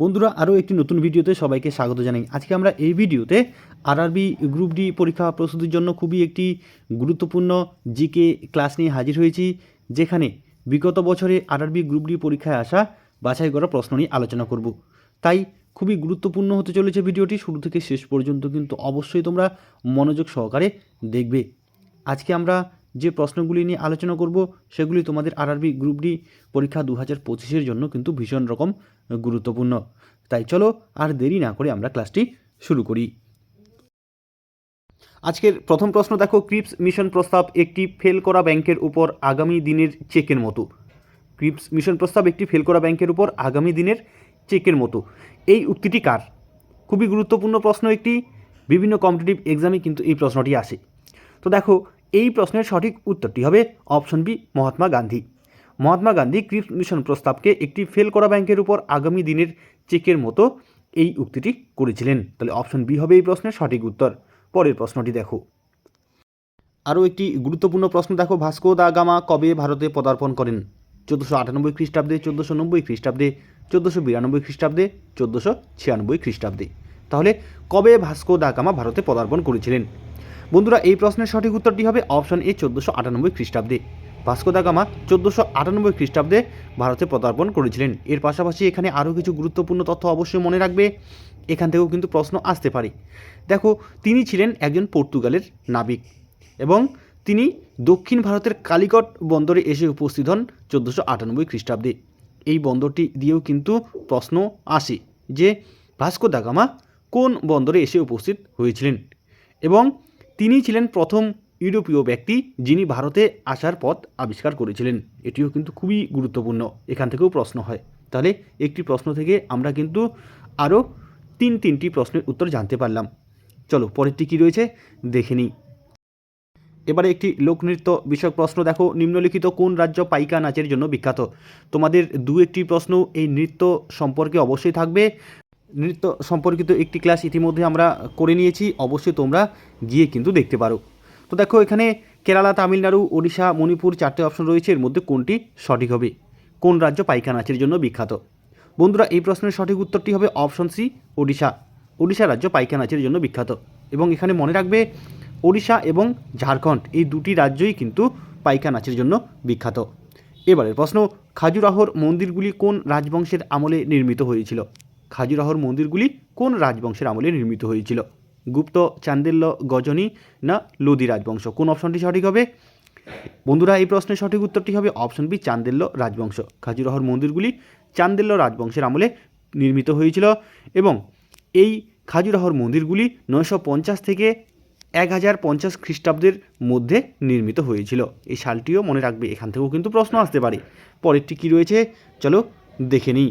বন্ধুরা, আরও একটি নতুন ভিডিওতে সবাইকে স্বাগত জানাই। আজকে আমরা এই ভিডিওতে আরআরবি গ্রুপ ডি পরীক্ষা প্রস্তুতির জন্য খুবই একটি গুরুত্বপূর্ণ জিকে ক্লাস নিয়ে হাজির হয়েছি, যেখানে বিগত বছরে আরআরবি গ্রুপ ডি পরীক্ষায় আসা বাছাই করা প্রশ্ন নিয়ে আলোচনা করব। তাই খুবই গুরুত্বপূর্ণ হতে চলেছে ভিডিওটি, শুরু থেকে শেষ পর্যন্ত কিন্তু অবশ্যই তোমরা মনোযোগ সহকারে দেখবে। আজকে আমরা যে প্রশ্নগুলি নিয়ে আলোচনা করব, সেগুলি তোমাদের আরআরবি গ্রুপ ডি পরীক্ষা দু হাজার পঁচিশের জন্য কিন্তু ভীষণ রকম গুরুত্বপূর্ণ। তাই চলো আর দেরি না করে আমরা ক্লাসটি শুরু করি। আজকের প্রথম প্রশ্ন দেখো, ক্রিপস মিশন প্রস্তাব একটি ফেল করা ব্যাংকের উপর আগামী দিনের চেকের মতো। ক্রিপস মিশন প্রস্তাব একটি ফেল করা ব্যাংকের উপর আগামী দিনের চেকের মতো। এই উক্তিটি কার? খুবই গুরুত্বপূর্ণ প্রশ্ন একটি। বিভিন্ন কম্পিটিটিভ এক্সামে কিন্তু এই প্রশ্নটি আসে। তো দেখো, এই প্রশ্নের সঠিক উত্তরটি হবে option B, Mahatma Gandhi. Mahatma Gandhi Cripps mission প্রস্তাবকে একটি ফেল করা ব্যাংকের উপর আগামী দিনের চেকের মতো এই উক্তিটি করেছিলেন। তাহলে অপশন বি হবে এই প্রশ্নের সঠিক উত্তর। পরের প্রশ্নটি দেখো। আরও একটি গুরুত্বপূর্ণ প্রশ্ন দেখো। ভাস্কো দা গামা কবে ভারতে পদার্পণ করেন? চোদ্দোশো আটানব্বই খ্রিস্টাব্দে, চোদ্দোশো নব্বই খ্রিস্টাব্দে, চোদ্দোশো বিরানব্বই খ্রিস্টাব্দে, চোদ্দোশো ছিয়ানব্বই খ্রিস্টাব্দে। তাহলে কবে ভাস্কো দা গামা ভারতে পদার্পণ করেছিলেন? বন্ধুরা, এই প্রশ্নের সঠিক উত্তরটি হবে অপশন এ, চোদ্দোশো আটানব্বই খ্রিস্টাব্দে। ভাস্কো দা গামা চোদ্দোশো আটানব্বই খ্রিস্টাব্দে ভারতে পদার্পণ করেছিলেন। এর পাশাপাশি এখানে আরও কিছু গুরুত্বপূর্ণ তথ্য অবশ্যই মনে রাখবে। এখান থেকেও কিন্তু প্রশ্ন আসতে পারে। দেখো, তিনি ছিলেন একজন পর্তুগালের নাবিক এবং তিনি দক্ষিণ ভারতের কালিকট বন্দরে এসে উপস্থিত হন চোদ্দোশো আটানব্বই খ্রিস্টাব্দে। এই বন্দরটি দিয়েও কিন্তু প্রশ্ন আসে যে ভাস্কো দা গামা কোন বন্দরে এসে উপস্থিত হয়েছিলেন এবং তিনি ছিলেন প্রথম ইউরোপীয় ব্যক্তি যিনি ভারতে আসার পথ আবিষ্কার করেছিলেন। এটিও কিন্তু খুবই গুরুত্বপূর্ণ। এখান থেকেও প্রশ্ন হয়। তাহলে একটি প্রশ্ন থেকে আমরা কিন্তু আরও তিন তিনটি প্রশ্নের উত্তর জানতে পারলাম। চলো, পরেরটি কী রয়েছে? দেখে নিই। এবারে একটি লোকনৃত্য বিষয়ক প্রশ্ন। দেখো, নিম্নলিখিত কোন রাজ্য পাইকা নাচের জন্য বিখ্যাত? তোমাদের দু একটি প্রশ্ন। এই নৃত্য সম্পর্কে অবশ্যই থাকবে। নৃত্য সম্পর্কিত একটি ক্লাস ইতিমধ্যে আমরা করে নিয়েছি। অবশ্যই তোমরা গিয়ে কিন্তু দেখতে পারো। তো দেখো, এখানে কেরালা, তামিলনাড়ু, ওড়িশা, মণিপুর চারটে অপশন রয়েছে। এর মধ্যে কোনটি সঠিক হবে? কোন রাজ্য পাইকা নাচের জন্য বিখ্যাত? বন্ধুরা, এই প্রশ্নের সঠিক উত্তরটি হবে অপশন সি ওড়িশা। ওড়িশা রাজ্য পাইকা নাচের জন্য বিখ্যাত। এবং এখানে মনে রাখবে, ওড়িশা এবং ঝাড়খণ্ড, এই দুটি রাজ্যই কিন্তু পাইকা নাচের জন্য বিখ্যাত। এবারের প্রশ্ন খাজুরাহর মন্দিরগুলি কোন রাজবংশের আমলে নির্মিত হয়েছিল? খাজুরাহর মন্দিরগুলি কোন রাজবংশের আমলে নির্মিত হয়েছিল? গুপ্ত, চান্দেল্য, গজনী না লোদি রাজবংশ? কোন অপশনটি সঠিক হবে? বন্ধুরা, এই প্রশ্নের সঠিক উত্তরটি হবে অপশন বি চান্দেল্য রাজবংশ। খাজুরাহর মন্দিরগুলি চান্দেল্য রাজবংশের আমলে নির্মিত হয়েছিল এবং এই খাজুরাহর মন্দিরগুলি নয়শো পঞ্চাশ থেকে এক হাজার পঞ্চাশ খ্রিস্টাব্দের মধ্যে নির্মিত হয়েছিল। এই সালটিও মনে রাখবে, এখান থেকেও কিন্তু প্রশ্ন আসতে পারে। পরেরটি কী রয়েছে? চলো দেখে নিই।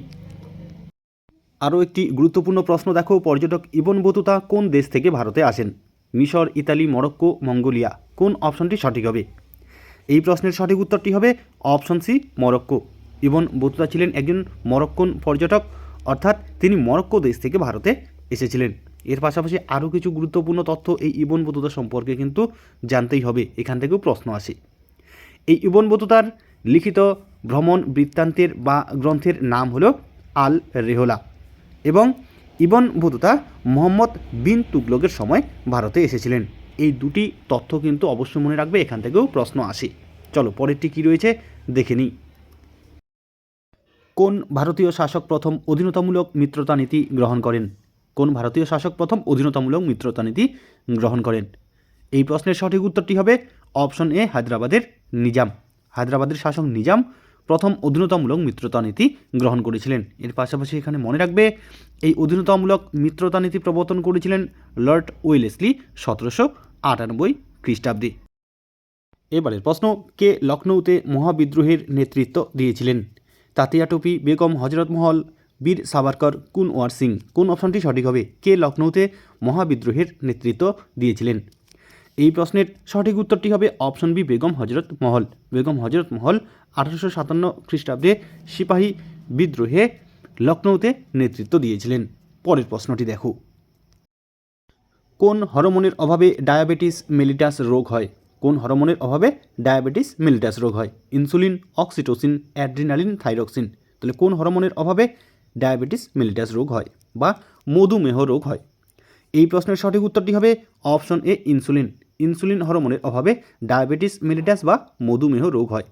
আরও একটি গুরুত্বপূর্ণ প্রশ্ন দেখো, পর্যটক ইবন বতুতা কোন দেশ থেকে ভারতে আসেন? মিশর, ইতালি, মরক্কো, মঙ্গোলিয়া, কোন অপশনটি সঠিক হবে? এই প্রশ্নের সঠিক উত্তরটি হবে option C, Morocco. Ibn Battuta ছিলেন একজন মরক্কন পর্যটক, অর্থাৎ তিনি মরক্কো দেশ থেকে ভারতে এসেছিলেন। এর পাশাপাশি আরও কিছু গুরুত্বপূর্ণ তথ্য এই ইবন বতুতা সম্পর্কে কিন্তু জানতেই হবে, এখান থেকেও প্রশ্ন আসে। এই ইবন বতুতার লিখিত ভ্রমণ বৃত্তান্তের বা গ্রন্থের নাম হলো আল রেহলা এবং ইবন বতুতা মোহাম্মদ বিন তুগলকের সময় ভারতে এসেছিলেন। এই দুটি তথ্য কিন্তু অবশ্যই মনে রাখবে, এখান থেকেও প্রশ্ন আসে। চলো, পরেরটি কী রয়েছে দেখে নিই। কোন ভারতীয় শাসক প্রথম অধীনতামূলক মিত্রতা নীতি গ্রহণ করেন? কোন ভারতীয় শাসক প্রথম অধীনতামূলক মিত্রতা নীতি গ্রহণ করেন? এই প্রশ্নের সঠিক উত্তরটি হবে অপশন এ, হায়দ্রাবাদের নিজাম। হায়দ্রাবাদের শাসক নিজাম প্রথম অধীনতামূলক মিত্রতা নীতি গ্রহণ করেছিলেন। এর পাশাপাশি এখানে মনে রাখবে, এই অধীনতামূলক মিত্রতা নীতি প্রবর্তন করেছিলেন লর্ড ওয়েলেসলি সতেরোশো আটানব্বই খ্রিস্টাব্দে। এবারের প্রশ্ন, কে লখনৌতে মহাবিদ্রোহের নেতৃত্ব দিয়েছিলেন? তাতিয়া টুপি, বেগম হজরত মহল, বীর সাভারকর, কুনওয়ার সিং, কোন অপশনটি সঠিক হবে? কে লখনৌতে মহাবিদ্রোহের নেতৃত্ব দিয়েছিলেন? এই প্রশ্নের সঠিক উত্তরটি হবে অপশন বি, বেগম হজরত মহল। বেগম হজরত মহল আঠারোশো সাতান্ন খ্রিস্টাব্দে সিপাহী বিদ্রোহে লখনৌতে নেতৃত্ব দিয়েছিলেন। পরের প্রশ্নটি দেখো। কোন হরমোনের অভাবে ডায়াবেটিস মেলিটাস রোগ হয়? কোন হরমোনের অভাবে ডায়াবেটিস মেলিটাস রোগ হয়? Insulin, oxytocin, adrenaline, thyroxine. তাহলে কোন হরমোনের অভাবে ডায়াবেটিস মেলিটাস রোগ হয় বা মধুমেহ রোগ হয়? এই প্রশ্নের সঠিক উত্তরটি হবে অপশন এ, ইনসুলিন। ইনসুলিন হরমোনের অভাবে ডায়াবেটিস, মেলিটাস বা মধুমেহ রোগ হয়।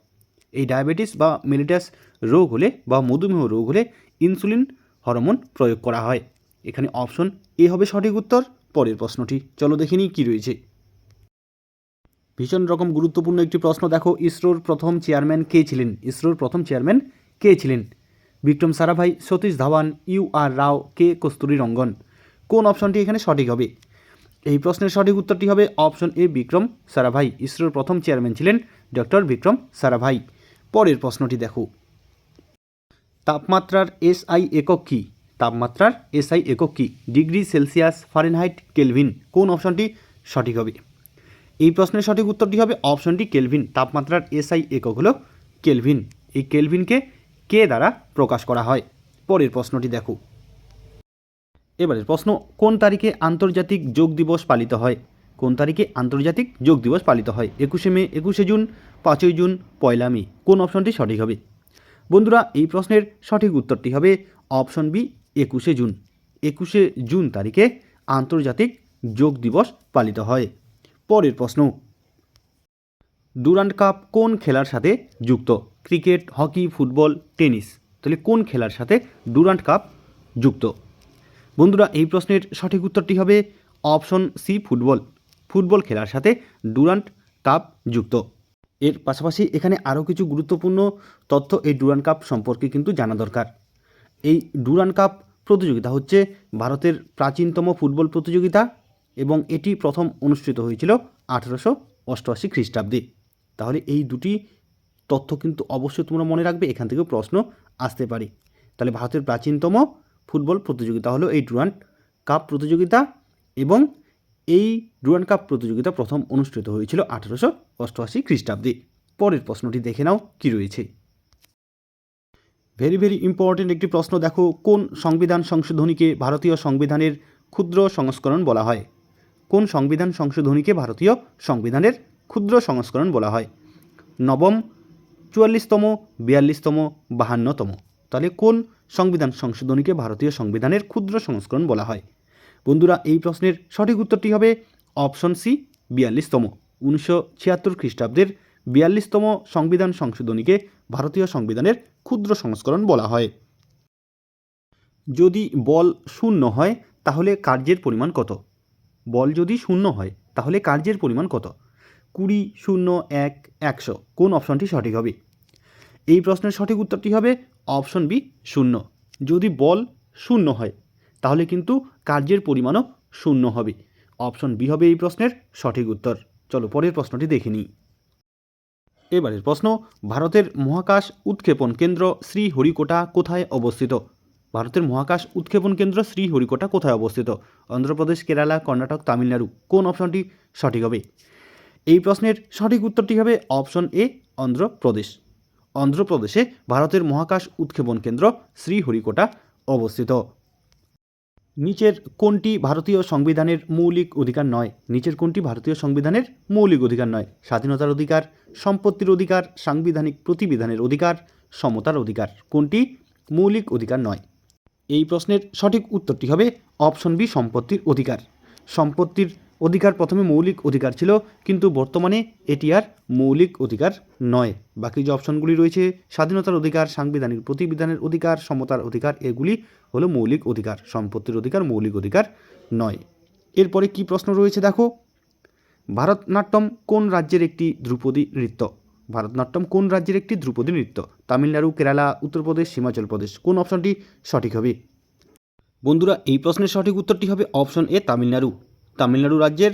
এই ডায়াবেটিস বা মেলিটাস রোগ হলে বা মধুমেহ রোগ হলে ইনসুলিন হরমোন প্রয়োগ করা হয়। এখানে অপশন এ হবে সঠিক উত্তর, পরের প্রশ্নটি। চলো দেখে নিই কী রয়েছে। ভীষণ রকম গুরুত্বপূর্ণ একটি প্রশ্ন। দেখো, ইসরোর প্রথম চেয়ারম্যান কে ছিলেন? ইসরোর প্রথম চেয়ারম্যান কে ছিলেন? Vikram Sarabhai, Satish Dhawan, U R Rao, K Kasturirangan কোন অপশনটি এখানে সঠিক হবে? এই প্রশ্নের সঠিক উত্তরটি হবে অপশন এ বিক্রম সারাভাই। ইসরোর প্রথম চেয়ারম্যান ছিলেন ডক্টর বিক্রম সারাভাই। পরের প্রশ্নটি দেখো। তাপমাত্রার এসআই একক কী? তাপমাত্রার এসআই একক কী? ডিগ্রি সেলসিয়াস ফারেনহাইট কেলভিন কোন অপশনটি সঠিক হবে? এই প্রশ্নের সঠিক উত্তরটি হবে অপশনটি কেলভিন। তাপমাত্রার এসআই একক হলো কেলভিন। এই কেলভিনকে কে দ্বারা প্রকাশ করা হয়? পরের প্রশ্নটি দেখো। এবারের প্রশ্ন, কোন তারিখে আন্তর্জাতিক যোগ দিবস পালিত হয়? কোন তারিখে আন্তর্জাতিক যোগ দিবস পালিত হয়? একুশে মে, একুশে জুন, পাঁচই জুন, পয়লা মে, কোন অপশনটি সঠিক হবে? বন্ধুরা, এই প্রশ্নের সঠিক উত্তরটি হবে অপশন বি, একুশে জুন। একুশে জুন তারিখে আন্তর্জাতিক যোগ দিবস পালিত হয়। পরের প্রশ্ন, ডুরান্ড কাপ কোন খেলার সাথে যুক্ত? Cricket, hockey, football, tennis. তাহলে কোন খেলার সাথে ডুরান্ড কাপ যুক্ত? বন্ধুরা, এই প্রশ্নের সঠিক উত্তরটি হবে অপশন সি, ফুটবল। ফুটবল খেলার সাথে ডুরান্ট কাপ যুক্ত। এর পাশাপাশি এখানে আরও কিছু গুরুত্বপূর্ণ তথ্য এই ডুরান্ট কাপ সম্পর্কে কিন্তু জানা দরকার। এই ডুরান্ট কাপ প্রতিযোগিতা হচ্ছে ভারতের প্রাচীনতম ফুটবল প্রতিযোগিতা এবং এটি প্রথম অনুষ্ঠিত হয়েছিল আঠেরোশো অষ্টআশি খ্রিস্টাব্দে। তাহলে এই দুটি তথ্য কিন্তু অবশ্যই তোমরা মনে রাখবে, এখান থেকেও প্রশ্ন আসতে পারে। তাহলে ভারতের প্রাচীনতম ফুটবল প্রতিযোগিতা হলো এই ডুরান্ট কাপ প্রতিযোগিতা এবং এই ডুরান্ট কাপ প্রতিযোগিতা প্রথম অনুষ্ঠিত হয়েছিল আঠেরোশো অষ্টআশি খ্রিস্টাব্দে। পরের প্রশ্নটি দেখে নাও, কী রয়েছে? ভেরি ভেরি ইম্পর্টেন্ট একটি প্রশ্ন, দেখো কোন সংবিধান সংশোধনীকে ভারতীয় সংবিধানের ক্ষুদ্র সংস্করণ বলা হয়? কোন সংবিধান সংশোধনীকে ভারতীয় সংবিধানের ক্ষুদ্র সংস্করণ বলা হয়? নবম, চুয়াল্লিশতম, বিয়াল্লিশতম, বাহান্নতম। তাহলে কোন সংবিধান সংশোধনীকে ভারতীয় সংবিধানের ক্ষুদ্র সংস্করণ বলা হয়। বন্ধুরা, এই প্রশ্নের সঠিক উত্তরটি হবে অপশন সি, বিয়াল্লিশতম। উনিশশো ছিয়াত্তর খ্রিস্টাব্দের বিয়াল্লিশতম সংবিধান সংশোধনীকে ভারতীয় সংবিধানের ক্ষুদ্র সংস্করণ বলা হয়। যদি বল শূন্য হয়, তাহলে কার্যের পরিমাণ কত? বল যদি শূন্য হয়, তাহলে কার্যের পরিমাণ কত? কুড়ি, শূন্য, এক, একশো। কোন অপশনটি সঠিক হবে? এই প্রশ্নের সঠিক উত্তরটি হবে অপশন বি, শূন্য। যদি বল শূন্য হয়, তাহলে কিন্তু কার্যের পরিমাণও শূন্য হবে। অপশন বি হবে এই প্রশ্নের সঠিক উত্তর। চলো পরের প্রশ্নটি দেখে নিই। এবারের প্রশ্ন, ভারতের মহাকাশ উৎক্ষেপণ কেন্দ্র শ্রীহরিকোটা কোথায় অবস্থিত? ভারতের মহাকাশ উৎক্ষেপণ কেন্দ্র শ্রীহরিকোটা কোথায় অবস্থিত? অন্ধ্রপ্রদেশ, কেরালা, কর্ণাটক, তামিলনাড়ু। কোন অপশনটি সঠিক হবে? এই প্রশ্নের সঠিক উত্তরটি হবে অপশন এ, অন্ধ্রপ্রদেশ। অন্ধ্রপ্রদেশে ভারতের মহাকাশ উৎক্ষেপণ কেন্দ্র শ্রীহরিকোটা অবস্থিত। নিচের কোনটি ভারতীয় সংবিধানের মৌলিক অধিকার নয়, নিচের কোনটি ভারতীয় সংবিধানের মৌলিক অধিকার নয়, স্বাধীনতার অধিকার, সম্পত্তির অধিকার, সাংবিধানিক প্রতিবিধানের অধিকার, সমতার অধিকার কোনটি মৌলিক অধিকার নয়। এই প্রশ্নের সঠিক উত্তরটি হবে অপশন বি, সম্পত্তির অধিকার। সম্পত্তির অধিকার প্রথমে মৌলিক অধিকার ছিল, কিন্তু বর্তমানে এটি আর মৌলিক অধিকার নয়। বাকি যে অপশনগুলি রয়েছে, স্বাধীনতার অধিকার, সাংবিধানিক প্রতিবিধানের অধিকার, সমতার অধিকার, এগুলি হলো মৌলিক অধিকার, সম্পত্তির অধিকার, মৌলিক অধিকার নয়। এরপরে কি প্রশ্ন রয়েছে দেখো? ভারতনাট্যম কোন রাজ্যের একটি ধ্রুপদী নৃত্য? ভারতনাট্যম কোন রাজ্যের একটি ধ্রুপদী নৃত্য? তামিলনাড়ু, কেরালা, উত্তরপ্রদেশ, হিমাচল প্রদেশ। কোন অপশনটি সঠিক হবে? বন্ধুরা, এই প্রশ্নের সঠিক উত্তরটি হবে অপশন এ, তামিলনাড়ু। তামিলনাড়ু রাজ্যের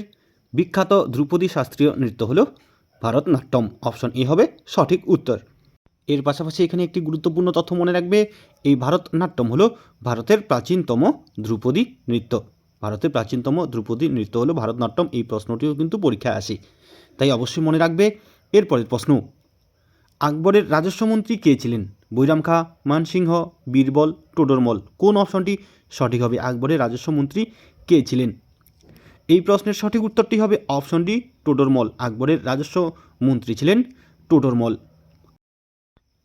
বিখ্যাত ধ্রুপদী শাস্ত্রীয় নৃত্য হল ভারতনাট্যম। অপশন এ হবে সঠিক উত্তর। এর পাশাপাশি এখানে একটি গুরুত্বপূর্ণ তথ্য মনে রাখবে, এই ভারতনাট্যম হলো ভারতের প্রাচীনতম ধ্রুপদী নৃত্য। ভারতের প্রাচীনতম ধ্রুপদী নৃত্য হলো ভারতনাট্যম, এই প্রশ্নটিও কিন্তু পরীক্ষায় আসে। তাই অবশ্যই মনে রাখবে এরপরের প্রশ্ন। আকবরের রাজস্ব মন্ত্রী কে ছিলেন? বৈরাম খা মানসিংহ বীরবল, টোডরমল। কোন অপশনটি সঠিক হবে? আকবরের রাজস্ব মন্ত্রী কে ছিলেন? এই প্রশ্নের সঠিক উত্তরটি হবে অপশন ডি টোডরমল আকবরের রাজস্ব মন্ত্রী ছিলেন টোডরমল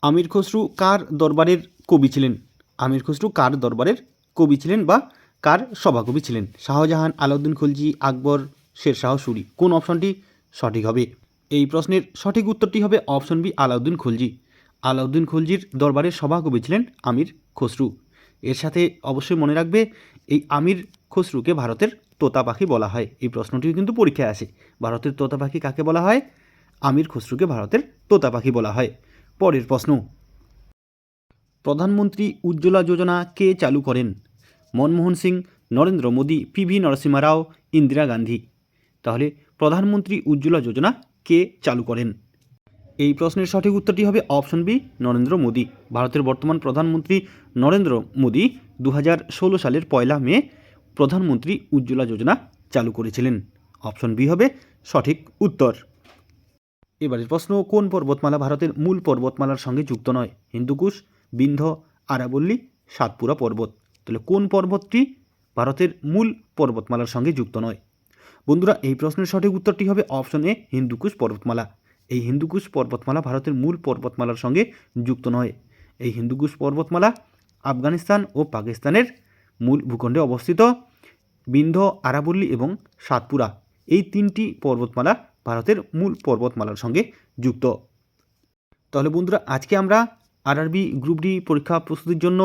আমির খসরু কার দরবারের কবি ছিলেন? আমির খসরু কার দরবারের কবি ছিলেন বা কার সভাকবি ছিলেন? শাহজাহান, আলাউদ্দিন খলজি, আকবর, শেরশাহ, সুরি। কোন অপশনটি সঠিক হবে? এই প্রশ্নের সঠিক উত্তরটি হবে অপশন বি, আলাউদ্দিন খলজি। আলাউদ্দিন খলজির দরবারের সভাকবি ছিলেন আমির খসরু। এর সাথে অবশ্যই মনে রাখবে, এই আমির খসরুকে ভারতের তোতা পাখি বলা হয়। এই প্রশ্নটিও কিন্তু পরীক্ষায় আসে। ভারতের তোতা পাখি কাকে বলা হয়? আমির খসরুকে ভারতের তোতা পাখি বলা হয়। পরের প্রশ্ন। প্রধানমন্ত্রী উজ্জ্বলা যোজনা কে চালু করেন? Manmohan Singh, Narendra Modi P V Narasimha Rao, Indira Gandhi. তাহলে প্রধানমন্ত্রী উজ্জ্বলা যোজনা কে চালু করেন? এই প্রশ্নের সঠিক উত্তরটি হবে অপশন বি, নরেন্দ্র মোদী। ভারতের বর্তমান প্রধানমন্ত্রী নরেন্দ্র মোদী দু হাজার ষোলো সালের পয়লা মে প্রধানমন্ত্রী উজ্জ্বলা যোজনা চালু করেছিলেন। অপশন বি হবে সঠিক উত্তর। এবারের প্রশ্ন, কোন পর্বতমালা ভারতের মূল পর্বতমালার সঙ্গে যুক্ত নয়? হিন্দুকুশ বিন্ধ আরাবল্লী, সাতপুরা পর্বত। তাহলে কোন পর্বতটি ভারতের মূল পর্বতমালার সঙ্গে যুক্ত নয়? বন্ধুরা, এই প্রশ্নের সঠিক উত্তরটি হবে অপশন এ, হিন্দুকুশ পর্বতমালা। এই হিন্দুকুশ পর্বতমালা ভারতের মূল পর্বতমালার সঙ্গে যুক্ত নয়। এই হিন্দুকুশ পর্বতমালা আফগানিস্তান ও পাকিস্তানের মূল ভূখণ্ডে অবস্থিত। বিন্ধ্য, আরাবল্লী এবং সাতপুরা। এই তিনটি পর্বতমালা ভারতের মূল পর্বতমালার সঙ্গে যুক্ত। তাহলে বন্ধুরা, আজকে আমরা আরআরবি গ্রুপ ডি পরীক্ষা প্রস্তুতির জন্য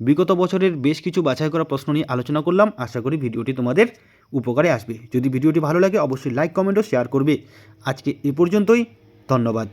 বিগত বছরের বেশ কিছু বাছাই করা প্রশ্ন নিয়ে আলোচনা করলাম। আশা করি ভিডিওটি তোমাদের উপকারে আসবে। যদি ভিডিওটি ভালো লাগে, অবশ্যই লাইক কমেন্ট ও শেয়ার করবে। আজকে এ পর্যন্তই। ধন্যবাদ।